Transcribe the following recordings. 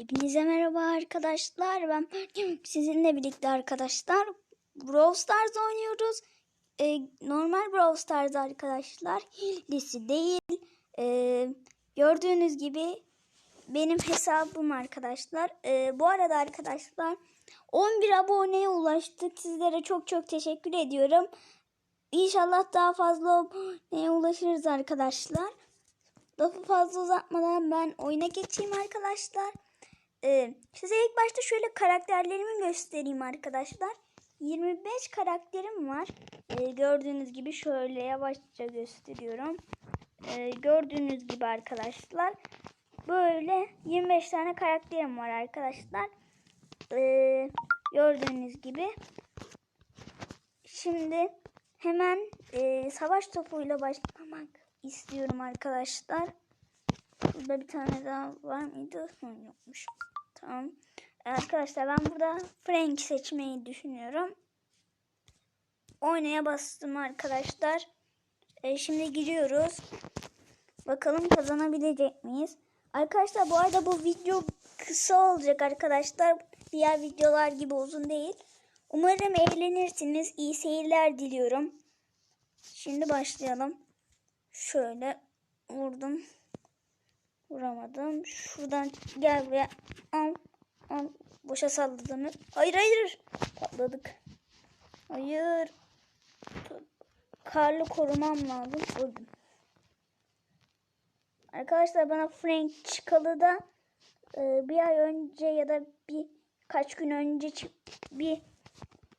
Hepinize merhaba arkadaşlar. Ben sizinle birlikte arkadaşlar Brawl Stars oynuyoruz. Ee, normal Brawl Stars arkadaşlar. Lisi değil. Ee, gördüğünüz gibi benim hesabım arkadaşlar. Ee, bu arada arkadaşlar 11 aboneye ulaştık. Sizlere çok çok teşekkür ediyorum. İnşallah daha fazla aboneye ulaşırız arkadaşlar. Lafı fazla uzatmadan ben oyuna geçeyim arkadaşlar. Ee, size ilk başta şöyle karakterlerimi göstereyim arkadaşlar. 25 karakterim var. Ee, gördüğünüz gibi şöyle yavaşça gösteriyorum. Ee, gördüğünüz gibi arkadaşlar. Böyle 25 tane karakterim var arkadaşlar. Ee, gördüğünüz gibi. Şimdi hemen e, savaş topuyla başlamak istiyorum arkadaşlar. Burada bir tane daha var mıydı? Yokmuş. Tamam. Arkadaşlar ben burada Frank seçmeyi düşünüyorum. Oynaya bastım arkadaşlar. E, şimdi giriyoruz. Bakalım kazanabilecek miyiz? Arkadaşlar bu arada bu video kısa olacak arkadaşlar. Diğer videolar gibi uzun değil. Umarım eğlenirsiniz. İyi seyirler diliyorum. Şimdi başlayalım. Şöyle vurdum. Vuramadım. Şuradan gel buraya. Al. Al. Boşa salladığını. Hayır hayır. Patladık. Hayır. Karlı korumam lazım. Öldüm. Arkadaşlar bana Frank çıkalı da e, bir ay önce ya da bir kaç gün önce bir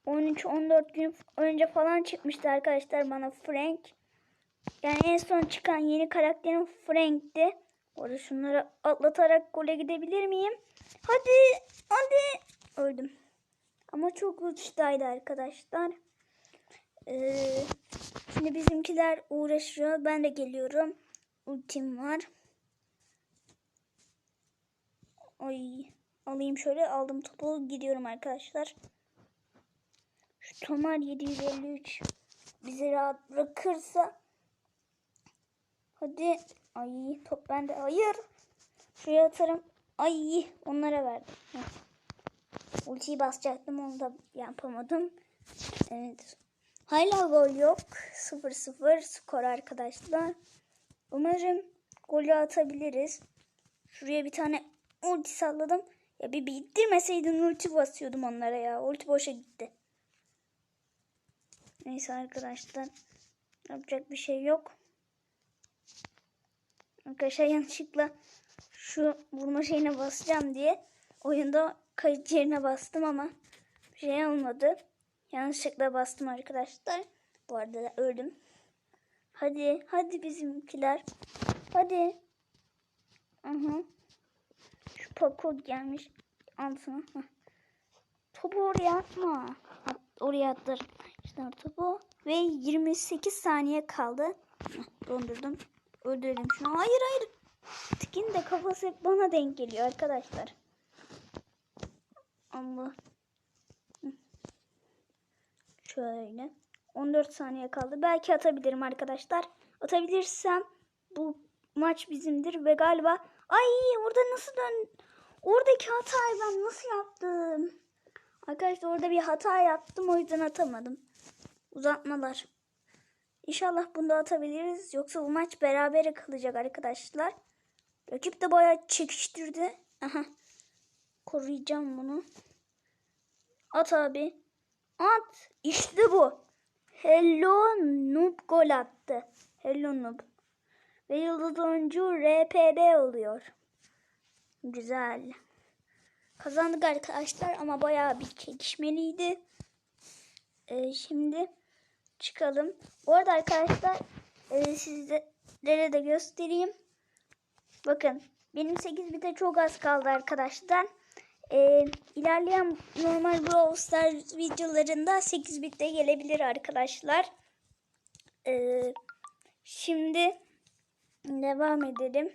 13-14 gün önce falan çıkmıştı arkadaşlar bana Frank. Yani en son çıkan yeni karakterim Frank'ti. Orada şunları atlatarak gole gidebilir miyim? Hadi, hadi. Öldüm. Ama çok uçtaydı arkadaşlar. Ee, şimdi bizimkiler uğraşıyor. Ben de geliyorum. Ultim var. Ay, alayım şöyle. Aldım topu. Gidiyorum arkadaşlar. Şu Tomar 753 bizi rahat bırakırsa Hadi. Ay top bende. Hayır. Şuraya atarım. Ay onlara verdim. Heh. Ultiyi basacaktım onu da yapamadım. Evet. Hala gol yok. 0-0 skor arkadaşlar. Umarım golü atabiliriz. Şuraya bir tane ulti salladım. Ya bir bittirmeseydin ulti basıyordum onlara ya. Ulti boşa gitti. Neyse arkadaşlar. Yapacak bir şey yok. Arkadaşlar yanlışlıkla şu vurma şeyine basacağım diye oyunda kayıt yerine bastım ama bir şey olmadı. Yanlışlıkla bastım arkadaşlar. Bu arada da öldüm. Hadi, hadi bizimkiler. Hadi. Aha. Şu Paco gelmiş altına. Hah. Topu oraya atma. At, oraya attır. İşte topu. Ve 28 saniye kaldı. Dondurdum. Öldürelim şunu. Hayır hayır. Tikin de kafası hep bana denk geliyor arkadaşlar. Allah. Şöyle. 14 saniye kaldı. Belki atabilirim arkadaşlar. Atabilirsem bu maç bizimdir ve galiba ay orada nasıl dön oradaki hatayı ben nasıl yaptım? Arkadaşlar orada bir hata yaptım o yüzden atamadım. Uzatmalar. İnşallah bunu da atabiliriz. Yoksa bu maç berabere kalacak arkadaşlar. Rakip de bayağı çekiştirdi. Aha. Koruyacağım bunu. At abi. At. İşte bu. Hello Noob gol attı. Hello Noob. Ve yıldız oyuncu RPB oluyor. Güzel. Kazandık arkadaşlar ama bayağı bir çekişmeliydi. Ee, şimdi çıkalım. Bu arada arkadaşlar e, sizlere de göstereyim. Bakın benim 8 bite çok az kaldı arkadaşlar. E, ilerleyen normal Brawl Stars videolarında 8 bitte gelebilir arkadaşlar. E, şimdi devam edelim.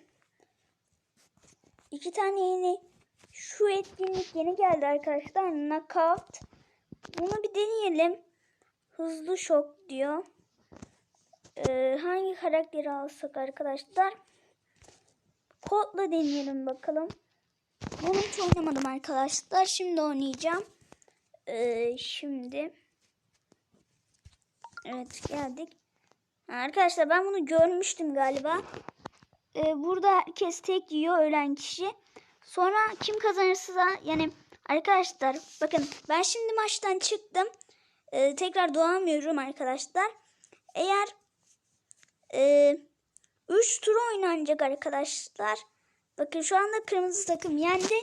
İki tane yeni şu etkinlik yeni geldi arkadaşlar. Knockout. Bunu bir deneyelim. Hızlı şok diyor. Ee, hangi karakteri alsak arkadaşlar? Kodla deneyelim bakalım. Bunu hiç oynamadım arkadaşlar. Şimdi oynayacağım. Ee, şimdi. Evet geldik. Arkadaşlar ben bunu görmüştüm galiba. Ee, burada herkes tek yiyor ölen kişi. Sonra kim kazanırsa yani arkadaşlar bakın ben şimdi maçtan çıktım. Ee, tekrar doğamıyorum arkadaşlar. Eğer 3 tur oynanacak arkadaşlar. Bakın şu anda kırmızı takım yendi.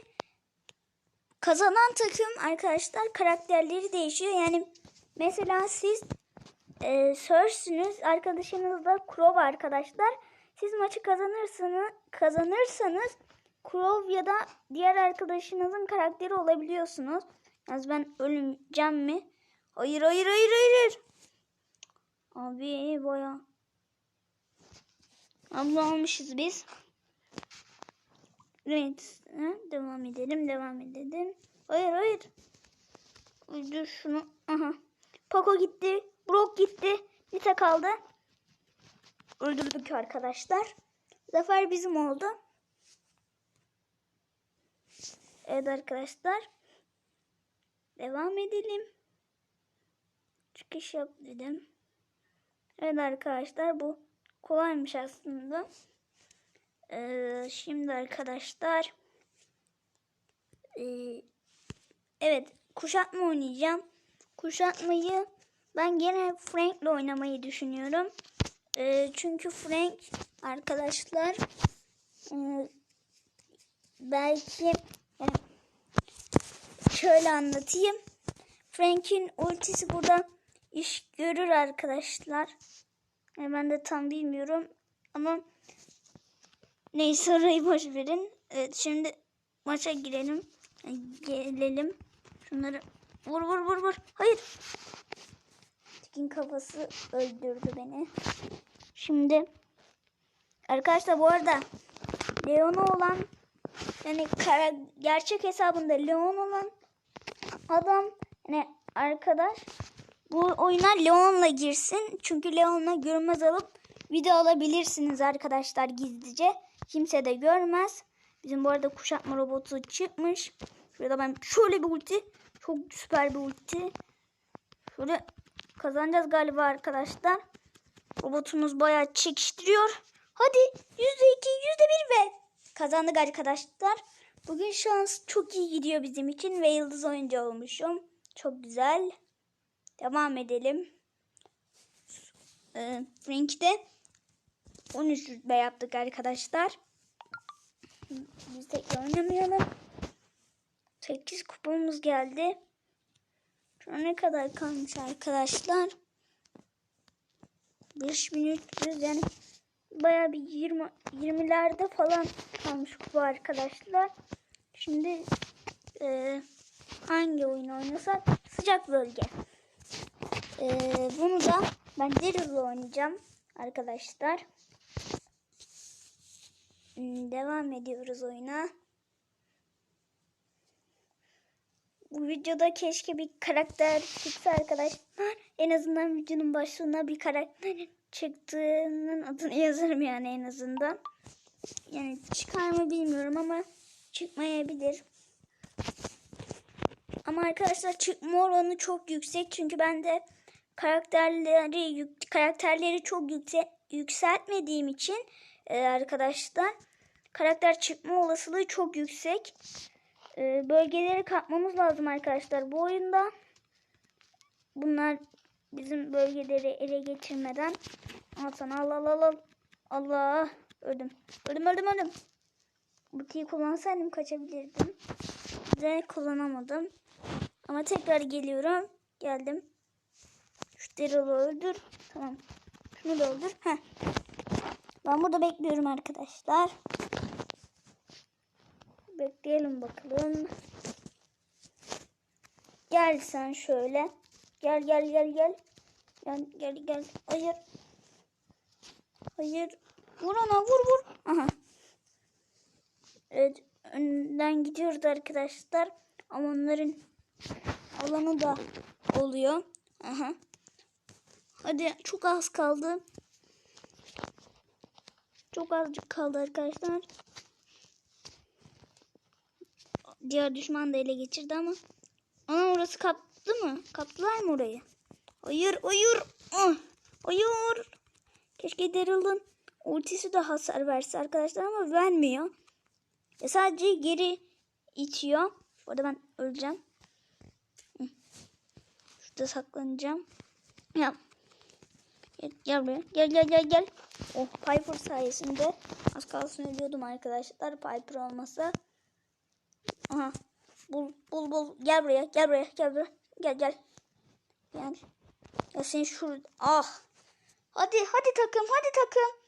Kazanan takım arkadaşlar karakterleri değişiyor. Yani mesela siz e, Cersei'siniz. Arkadaşınız da Crow arkadaşlar. Siz maçı kazanırsanız, kazanırsanız Crow ya da diğer arkadaşınızın karakteri olabiliyorsunuz. Yalnız ben öleceğim mi? Hayır hayır hayır hayır. Abi baya. Abla almışız biz. Evet. Devam edelim devam edelim. Hayır hayır. Dur şunu. Aha. Paco gitti. Brock gitti. Nita kaldı. Öldürdük arkadaşlar. Zafer bizim oldu. Evet arkadaşlar. Devam edelim. Çıkış yap dedim. Evet arkadaşlar bu kolaymış aslında. Ee, şimdi arkadaşlar. Ee, evet kuşatma oynayacağım. Kuşatmayı ben gene Frank'le oynamayı düşünüyorum. Ee, çünkü Frank arkadaşlar e, belki yani şöyle anlatayım. Frank'in ultisi burada iş görür arkadaşlar. Yani ben de tam bilmiyorum ama neyse orayı boş verin. Evet şimdi maça girelim. Gelelim. Şunları vur vur vur vur. Hayır. Tekin kafası öldürdü beni. Şimdi arkadaşlar bu arada Leon'a olan yani kara, gerçek hesabında Leon olan adam yani arkadaş bu oyuna Leon'la girsin. Çünkü Leon'la görmez alıp video alabilirsiniz arkadaşlar gizlice. Kimse de görmez. Bizim bu arada kuşatma robotu çıkmış. Şurada ben şöyle bir ulti. Çok süper bir ulti. Şöyle kazanacağız galiba arkadaşlar. Robotumuz bayağı çekiştiriyor. Hadi yüzde iki, yüzde bir ve kazandık arkadaşlar. Bugün şans çok iyi gidiyor bizim için ve yıldız oyuncu olmuşum. Çok güzel. Devam edelim. Ee, Frank'te 13 rütbe yaptık arkadaşlar. Biz de oynamayalım. 8 kupamız geldi. Şu ne kadar kalmış arkadaşlar? 5300 yani bayağı bir 20 20'lerde falan kalmış kupa arkadaşlar. Şimdi e, hangi oyun oynasak? Sıcak bölge. E, bunu da ben Daryl'la oynayacağım arkadaşlar. Hmm, Devam ediyoruz oyuna. Bu videoda keşke bir karakter çıksa arkadaşlar. En azından videonun başlığına bir karakter çıktığının adını yazarım yani en azından. Yani çıkar mı bilmiyorum ama çıkmayabilir. Ama arkadaşlar çıkma oranı çok yüksek çünkü ben de karakterleri karakterleri çok yüksek yükseltmediğim için e, arkadaşlar karakter çıkma olasılığı çok yüksek. E, bölgeleri kapmamız lazım arkadaşlar bu oyunda. Bunlar bizim bölgeleri ele geçirmeden al sana al al al al. Allah öldüm. Öldüm öldüm öldüm. Ultiyi kullansaydım kaçabilirdim. De kullanamadım. Ama tekrar geliyorum. Geldim. Daryl'ı öldür. Tamam. Şunu da öldür. Heh. Ben burada bekliyorum arkadaşlar. Bekleyelim bakalım. Gel sen şöyle. Gel gel gel gel. Gel gel gel. Hayır. Hayır. Vur ona vur vur. Aha. Evet. Önden gidiyoruz arkadaşlar. Ama onların alanı da oluyor. Aha. Hadi çok az kaldı. Çok azıcık kaldı arkadaşlar. diğer düşman da ele geçirdi ama. Ana orası kaptı mı? Kaptılar mı orayı? Hayır hayır. Ah, Hayır. Keşke Daryl'ın ultisi de hasar verse arkadaşlar ama vermiyor. Ya sadece geri itiyor. Orada ben öleceğim. Şurada saklanacağım. Ya. Gel, gel buraya. Gel gel gel gel. Oh Piper sayesinde az kalsın ölüyordum arkadaşlar. Piper olmasa. Aha. Bul bul bul. Gel buraya. Gel buraya. Gel buraya. Gel gel. Gel. Ya sen şurada. Ah. Hadi hadi takım. Hadi takım.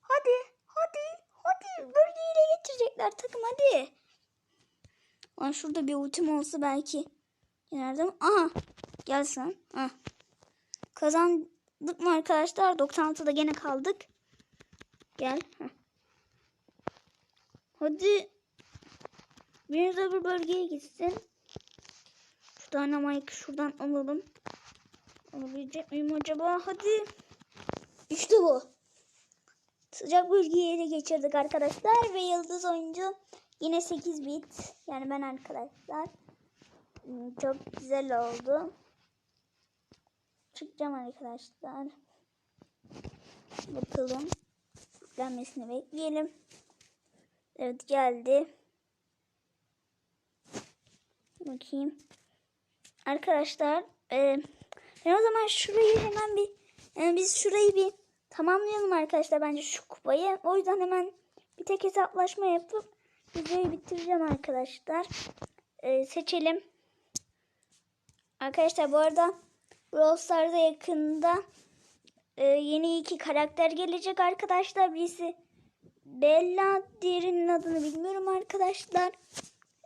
Hadi. Hadi. Hadi. Bölgeyi ele getirecekler takım hadi. Lan şurada bir ultim olsa belki. Yenerdim. Aha. Gel sen. Ah. Kazandık mı arkadaşlar? 96'da gene kaldık. Gel. Heh. Hadi. Biriniz öbür bölgeye gitsin. Şu dynamite şuradan alalım. Alabilecek miyim acaba? Hadi. İşte bu. Sıcak bölgeyi ele geçirdik arkadaşlar. Ve yıldız oyuncu yine 8 bit. Yani ben arkadaşlar. Hmm, Çok güzel oldu. Çıkacağım arkadaşlar. Bakalım. Gelmesini bekleyelim. Evet geldi. Bakayım. Arkadaşlar e, ben o zaman şurayı hemen bir e, biz şurayı bir tamamlayalım arkadaşlar bence şu kupayı. O yüzden hemen bir tek hesaplaşma yapıp videoyu bitireceğim arkadaşlar. E, seçelim. Arkadaşlar bu arada Brawl Stars'a yakında e, yeni iki karakter gelecek arkadaşlar. Birisi Bella, diğerinin adını bilmiyorum arkadaşlar.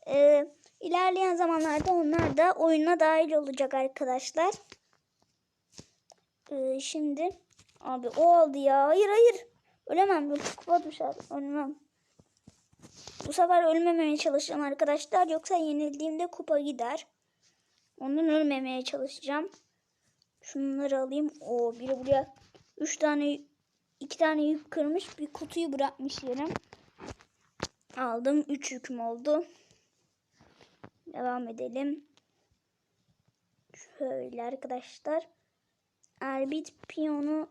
E, ilerleyen zamanlarda onlar da oyuna dahil olacak arkadaşlar. E, şimdi abi o oldu ya. Hayır hayır. Ölemem. Kupa düşer. Ölmem. Bu sefer ölmemeye çalışacağım arkadaşlar. Yoksa yenildiğimde kupa gider. Ondan ölmemeye çalışacağım. Şunları alayım. O biri buraya 3 tane 2 tane yük kırmış. Bir kutuyu bırakmış yerim. Aldım. 3 yüküm oldu. Devam edelim. Şöyle arkadaşlar. Erbit piyonu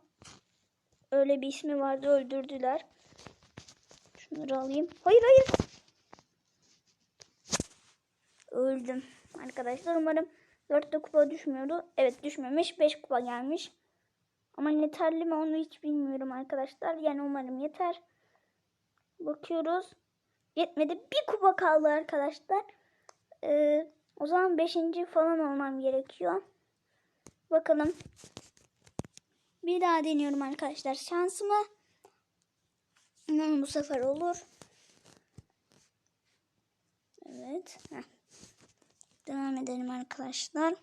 öyle bir ismi vardı öldürdüler. Şunları alayım. Hayır hayır. Öldüm. Arkadaşlar umarım 4'te kupa düşmüyordu. Evet düşmemiş. 5 kupa gelmiş. Ama yeterli mi onu hiç bilmiyorum arkadaşlar. Yani umarım yeter. Bakıyoruz. Yetmedi. Bir kupa kaldı arkadaşlar. Ee, o zaman 5. falan olmam gerekiyor. Bakalım. Bir daha deniyorum arkadaşlar. Şansıma umarım bu sefer olur. Evet. Heh. Devam edelim arkadaşlar.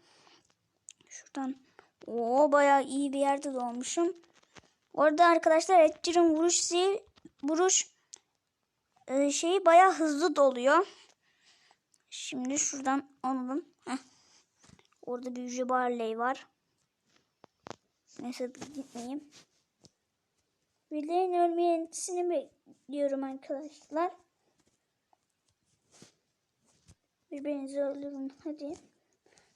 Şuradan. Oo bayağı iyi bir yerde doğmuşum. Orada arkadaşlar Edgar'ın vuruş şeyi, vuruş e, şeyi bayağı hızlı doluyor. Şimdi şuradan alalım. Heh. Orada bir Yüce Barley var. Neyse gitmeyeyim. Birilerinin ölmeyesini bekliyorum arkadaşlar. Birbirinizi öldürün. Hadi.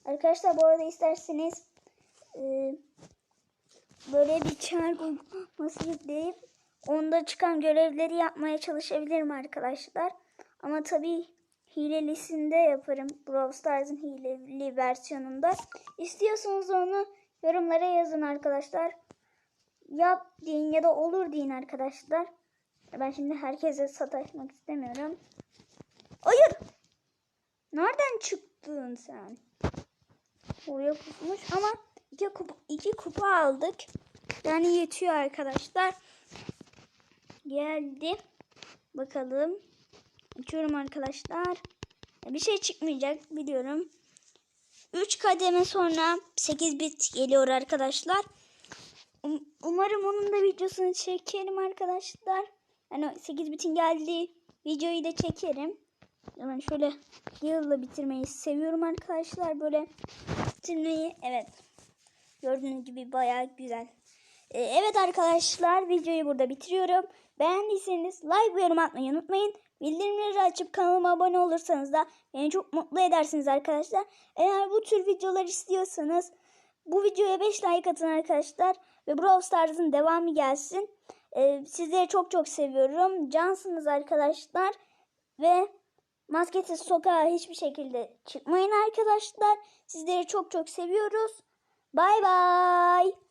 Arkadaşlar bu arada isterseniz e, böyle bir çağrı uygulaması yükleyip onda çıkan görevleri yapmaya çalışabilirim arkadaşlar. Ama tabii hilelisinde yaparım. Brawl Stars'ın hileli versiyonunda. İstiyorsanız onu yorumlara yazın arkadaşlar. Yap deyin ya da olur deyin arkadaşlar. Ben şimdi herkese sataşmak istemiyorum. Hayır. Nereden çıktın sen? Oraya pusmuş ama iki kupa, iki kupa aldık. Yani yetiyor arkadaşlar. Geldi. Bakalım. Açıyorum arkadaşlar. Bir şey çıkmayacak biliyorum. 3 kademe sonra 8 bit geliyor arkadaşlar. Um- umarım onun da videosunu çekerim arkadaşlar. Yani 8 bitin geldiği videoyu da çekerim. Hemen şöyle yılla bitirmeyi seviyorum arkadaşlar. Böyle bitirmeyi evet. Gördüğünüz gibi bayağı güzel. Ee, evet arkadaşlar videoyu burada bitiriyorum. Beğendiyseniz like ve yorum atmayı unutmayın. Bildirimleri açıp kanalıma abone olursanız da beni çok mutlu edersiniz arkadaşlar. Eğer bu tür videolar istiyorsanız bu videoya 5 like atın arkadaşlar. Ve Brawl Stars'ın devamı gelsin. Ee, sizleri çok çok seviyorum. Cansınız arkadaşlar. Ve maskesiz sokağa hiçbir şekilde çıkmayın arkadaşlar. Sizleri çok çok seviyoruz. Bay bay.